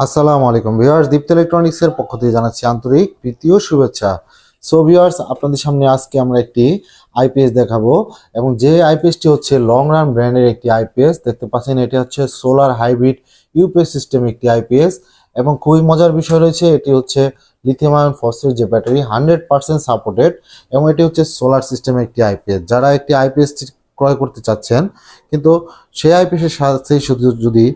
আসসালামু আলাইকুম ভিউয়ার্স, দীপ্ত ইলেকট্রনিক্সের পক্ষ থেকে জানাচ্ছি আন্তরিক প্রীতীয় শুভেচ্ছা। সো ভিউয়ার্স, আপনাদের সামনে আজকে আমরা একটি আইপিএস দেখাবো এবং যে আইপিএসটি হচ্ছে লং রান ব্র্যান্ডের একটি আইপিএস দেখতে পাচ্ছেন এটি হচ্ছে সোলার হাইব্রিড ইউপিএস সিস্টেম একটি আইপিএস এবং খুবই মজার বিষয় রয়েছে, এটি হচ্ছে লিথিয়াম আয়ন ফসফেট যে ব্যাটারি হান্ড্রেড পার্সেন্ট সাপোর্টেড এবং এটি হচ্ছে সোলার সিস্টেমের একটি আইপিএস যারা একটি আইপিএস ক্রয় করতে চাচ্ছেন। কিন্তু সেই আইপিএসের সাথে শুধু যদি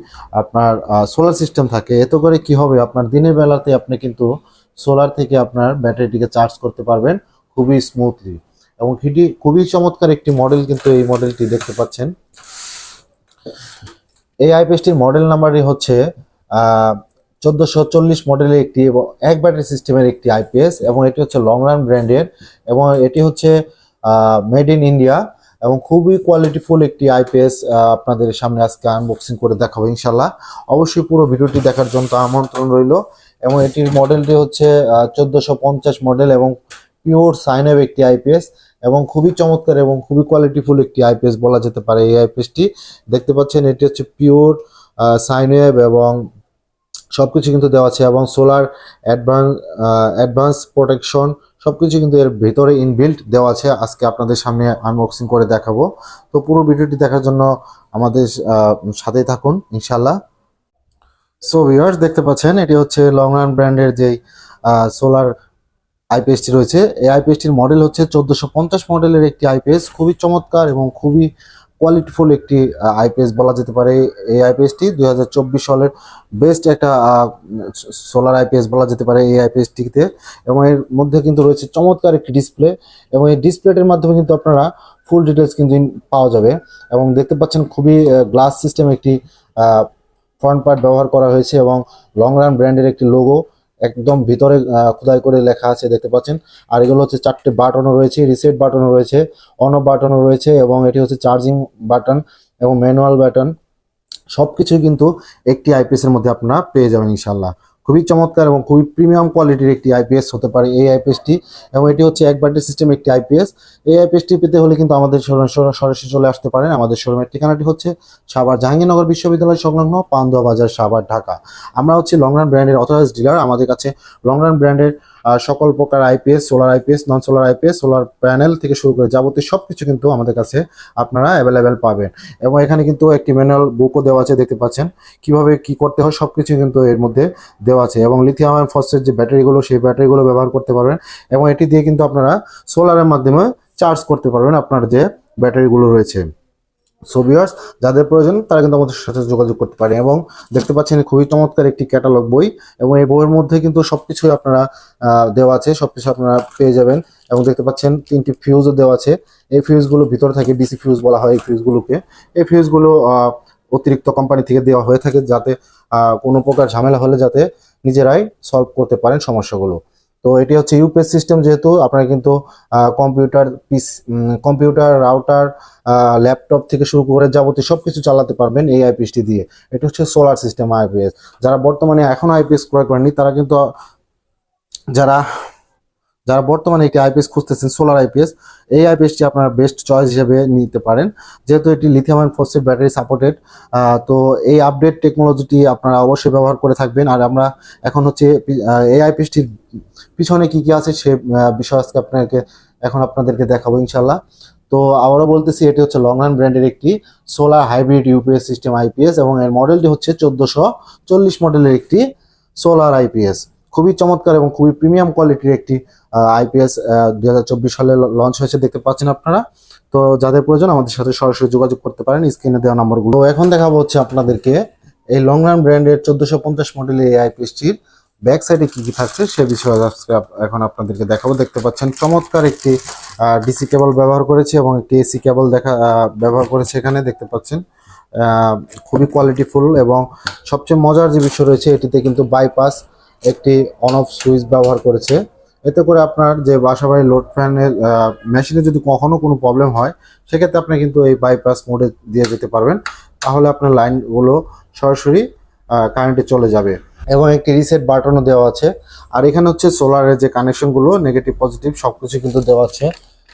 আপনার সোলার সিস্টেম থাকে, এতে করে কি হবে? আপনার দিনের বেলাতে আপনি কিন্তু সোলার থেকে আপনার ব্যাটারিটিকে চার্জ করতে পারবেন খুবই স্মুথলি এবং এটি খুবই চমৎকার একটি মডেল কিন্তু এই মডেলটি দেখতে পাচ্ছেন। এই আইপিএসটির মডেল নাম্বারই হচ্ছে চোদ্দোশো চল্লিশ মডেলের একটি এবং এক ব্যাটারি সিস্টেমের একটি আইপিএস এবং এটি হচ্ছে লং রান ব্র্যান্ডের এবং এটি হচ্ছে মেড ইন ইন্ডিয়া এবং খুবই কোয়ালিটিফুল একটি আইপিএস আপনাদের সামনে আজকে আনবক্সিং করে দেখাবো ইনশাল্লাহ অবশ্যই পুরো ভিডিওটি দেখার জন্য আমন্ত্রণ রইল। এবং এটির মডেলটি হচ্ছে চোদ্দোশো মডেল এবং পিওর সাইনেব একটি আইপিএস এবং খুবই চমৎকার এবং খুবই কোয়ালিটিফুল একটি আইপিএস বলা যেতে পারে এই আইপিএসটি দেখতে পাচ্ছেন, এটি হচ্ছে পিওর সাইনেব এবং সবকিছু কিন্তু দেওয়া আছে এবং সোলার অ্যাডভান্স অ্যাডভান্স প্রোটেকশন সবকিছু কিন্তু এর ভেতরে ইনবিল্ট দেওয়া আছে। আজকে আপনাদের সামনে আনবক্সিং করে দেখাবো। তো পুরো ভিডিওটি দেখার জন্য আমাদের সাথেই থাকুন ইনশাল্লাহ সো ভিউয়ার্স দেখতে পাচ্ছেন, এটি হচ্ছে লং রান ব্র্যান্ডের যে সোলার আইপিএসটি রয়েছে। এই আইপিএসটির মডেল হচ্ছে চোদ্দোশো মডেলের একটি আইপিএস খুবই চমৎকার এবং খুবই কোয়ালিটিফুল একটি আইপিএস বলা যেতে পারে। এই আইপিএসটি দুই হাজার চব্বিশ সালের বেস্ট একটা সোলার আইপিএস বলা যেতে পারে এই আইপিএসটিতে এবং এর মধ্যে কিন্তু রয়েছে চমৎকার একটি ডিসপ্লে এবং এই ডিসপ্লেটির মাধ্যমে কিন্তু আপনারা ফুল ডিটেলস কিন্তু পাওয়া যাবে। এবং দেখতে পাচ্ছেন খুবই গ্লাস সিস্টেম একটি ফ্রন্ট পার্ট ব্যবহার করা হয়েছে এবং লং রান ব্র্যান্ডের একটি লোগো একদম ভিতরে খোদাই করে লেখা আছে, দেখতে পাচ্ছেন। আর এগুলো হচ্ছে চারটে বাটনও রয়েছে রিসেট বাটনও রয়েছে অন বাটনও রয়েছে, এবং এটি হচ্ছে চার্জিং বাটন এবং ম্যানুয়াল বাটন সবকিছুই কিন্তু একটি আইপিএস এর মধ্যে আপনারা পেয়ে যাবেন ইনশাল্লাহ খুবই চমৎকার এবং খুবই প্রিমিয়াম কোয়ালিটির একটি আইপিএস হতে পারে এই আইপিএসটি এবং এটি হচ্ছে এক ব্যাটারি সিস্টেম একটি আইপিএস এই আইপিএসটি পেতে হলে কিন্তু আমাদের সরাসরি চলে আসতে পারেন। আমাদের শোরুমের ঠিকানাটি হচ্ছে সাভার জাহাঙ্গীরনগর বিশ্ববিদ্যালয় সংলগ্ন পান্দুয়া বাজার সাভার, ঢাকা। আমরা হচ্ছে লংরান ব্র্যান্ডের অথরাইজ ডিলার আমাদের কাছে লংরান ব্র্যান্ডের সকল প্রকার IPS solar IPS non solar IPS solar panel থেকে শুরু করে যাবতীয় সব কিছু কিন্তু আমাদের কাছে আপনারা অ্যাভেলেবেল পাবেন। এবং এখানে কিন্তু একটি ম্যানুয়াল বুকও দেওয়া আছে, দেখতে পাচ্ছেন। কীভাবে কি করতে হয় সব কিছু কিন্তু এর মধ্যে দেওয়া আছে এবং লিথিয়াম আয়ন ফসফেট যে ব্যাটারিগুলো, সেই ব্যাটারিগুলো ব্যবহার করতে পারবেন এবং এটি দিয়ে কিন্তু আপনারা সোলারের মাধ্যমে চার্জ করতে পারবেন আপনার যে ব্যাটারিগুলো রয়েছে। সো ভিউয়ার্স যাদের প্রয়োজন, তারা কিন্তু আমাদের সাথে যোগাযোগ করতে পারে এবং দেখতে পাচ্ছেন খুবই চমৎকার একটি ক্যাটালগ বই এবং এই বইয়ের মধ্যে কিন্তু সবকিছুই আপনারা দেওয়া আছে, সবকিছু আপনারা পেয়ে যাবেন এবং দেখতে পাচ্ছেন তিনটি ফিউজও দেওয়া আছে। এই ফিউজগুলো ভিতরে থাকে ডিসি ফিউজ বলা হয় এই ফিউজগুলোকে এই ফিউজগুলো অতিরিক্ত কোম্পানি থেকে দেওয়া হয়ে থাকে যাতে কোনো প্রকার ঝামেলা হলে যাতে নিজেরাই সলভ করতে পারেন সমস্যাগুলো। তো এটি হচ্ছে ইউপিএস সিস্টেম যেহেতু, আপনারা কিন্তু computer piece computer router laptop থেকে শুরু করে যাবতীয় সব কিছু চালাতে পারবেন এই আইপিএসটি দিয়ে। এটা হচ্ছে সোলার সিস্টেম আইপিএস যারা বর্তমানে এখনও আইপিএস ক্রয় করেননি, তারা কিন্তু, যারা যারা বর্তমানে একটি আইপিএস খুঁজতেছেন সোলার আইপিএস এই আইপিএসটি আপনারা বেস্ট চয়েস হিসেবে নিতে পারেন। যেহেতু এটি lithium and phosphate battery supported তো এই আপডেট টেকনোলজিটি আপনারা অবশ্যই ব্যবহার করে থাকবেন। আর আমরা এখন হচ্ছে এই আইপিএসটির পিছনে কি কি আছে সে বিষয় আজকে আপনাকে এখন আপনাদেরকে দেখাবো ইনশাল্লাহ তো আবারও বলতেছি, এটি হচ্ছে লং রান ব্র্যান্ডের একটি solar hybrid UPS system IPS এবং এর মডেলটি হচ্ছে চোদ্দোশো চল্লিশ মডেলের একটি সোলার আইপিএস খুবই চমৎকার এবং খুবই প্রিমিয়াম কোয়ালিটির একটি আইপিএস দুই হাজার চব্বিশ সালে লঞ্চ হয়েছে, দেখতে পাচ্ছেন আপনারা। তো যাদের প্রয়োজন আমাদের সাথে সরাসরি যোগাযোগ করতে পারেন স্ক্রিনে দেওয়া নম্বরগুলো। এখন দেখাবো হচ্ছে আপনাদেরকে এই লং রান ব্র্যান্ডের চোদ্দোশো পঞ্চাশ মডেলের এই আইপিএসটির ব্যাক সাইডে কি কি থাকছে, সে বিষয়ে আজকে এখন আপনাদেরকে দেখাবো। দেখতে পাচ্ছেন চমৎকার একটি ডিসি কেবল ব্যবহার করেছে এবং একটি এসি কেবল দেখা ব্যবহার করেছে এখানে, দেখতে পাচ্ছেন। খুবই কোয়ালিটিফুল এবং সবচেয়ে মজার যে বিষয় রয়েছে, এটিতে কিন্তু বাইপাস একটি অন অফ সুইচ ব্যবহার করেছে। এতে করে আপনার যে বাসা বাড়ির লোড ফ্যানের মেশিনে যদি কখনো কোনো প্রবলেম হয়, সেক্ষেত্রে আপনি কিন্তু এই বাইপাস মোডে দিয়ে যেতে পারবেন। তাহলে আপনার লাইনগুলো সরাসরি কারেন্টে চলে যাবে এবং একটি রিসেট বাটনও দেওয়া আছে। আর এখানে হচ্ছে সোলারের যে কানেকশনগুলো নেগেটিভ পজিটিভ সব কিছু কিন্তু দেওয়া আছে।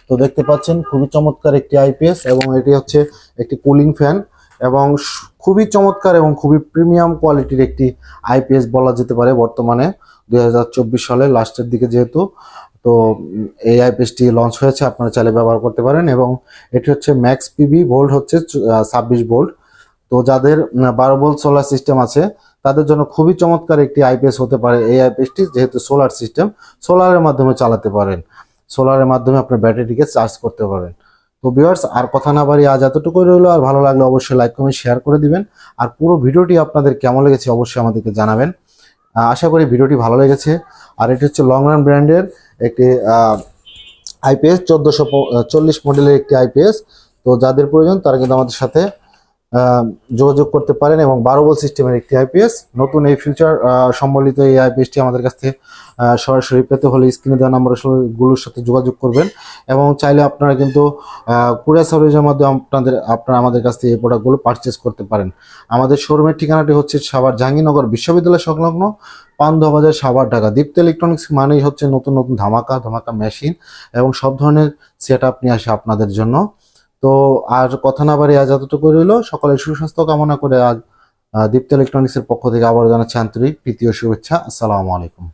তো দেখতে পাচ্ছেন, খুবই চমৎকার একটি আইপিএস এবং এটি হচ্ছে একটি কুলিং ফ্যান এবং খুবই চমৎকার এবং খুবই প্রিমিয়াম কোয়ালিটির একটি আইপিএস বলা যেতে পারে বর্তমানে দু হাজার চব্বিশ সালে লাস্টের দিকে যেহেতু। তো এই আইপিএসটি লঞ্চ হয়েছে, আপনারা চাইলে ব্যবহার করতে পারেন এবং এটি হচ্ছে ম্যাক্স পিবি ভোল্ট হচ্ছে ছাব্বিশ ভোল্ট তো যাদের বারো ভোল্ট সোলার সিস্টেম আছে, তাদের জন্য খুবই চমৎকার একটি আইপিএস হতে পারে। এই আইপিএসটি যেহেতু সোলার সিস্টেম সোলারের মাধ্যমে চালাতে পারেন। সোলারের মাধ্যমে আপনার ব্যাটারিটিকে চার্জ করতে পারেন। তো ভিউয়ার্স আর কথা না বাড়ি আজ এতটুকুই রইল। আর ভালো লাগলে অবশ্যই লাইক কমেন্ট শেয়ার করে দিবেন। আর পুরো ভিডিওটি আপনাদের কেমন লেগেছে অবশ্যই আমাদেরকে জানাবেন। আশা করি ভিডিওটি ভালো লেগেছে। আর এটি হচ্ছে লং রান ব্র্যান্ডের একটি আইপিএস চোদ্দোশো চল্লিশ মডেলের একটি আইপিএস তো যাদের প্রয়োজন, তারা কিন্তু আমাদের সাথে যোগাযোগ করতে পারেন এবং বারো বল সিস্টেমের একটি আইপিএস নতুন এই ফিউচার সম্বলিত এই আইপিএসটি আমাদের কাছ থেকে সরাসরি পেতে হলে স্ক্রিনে দেওয়া নাম্বারগুলোর সাথে যোগাযোগ করবেন। এবং চাইলে আপনারা কিন্তু কুরিয়ার সার্ভিসের মাধ্যমে আপনাদের, আপনারা আমাদের কাছ থেকে এই প্রোডাক্টগুলো পারচেস করতে পারেন। আমাদের শোরুমের ঠিকানাটি হচ্ছে সাভার জাহাঙ্গীরনগর বিশ্ববিদ্যালয় সংলগ্ন পান্থ বাজার সাভার ঢাকা। দীপ্ত ইলেকট্রনিক্স মানেই হচ্ছে নতুন নতুন ধামাকা ধামাকা মেশিন এবং সব ধরনের সেট আপ নিয়ে আসে আপনাদের জন্য। তো আর কথা না বাড়ি আজ এতটুকু রইল। সকলের সুস্বাস্থ্য কামনা করে আজ দীপ্ত ইলেকট্রনিক্সের পক্ষ থেকে আবার জানাচ্ছি আন্তরিক ও শুভেচ্ছা। আসসালামু আলাইকুম।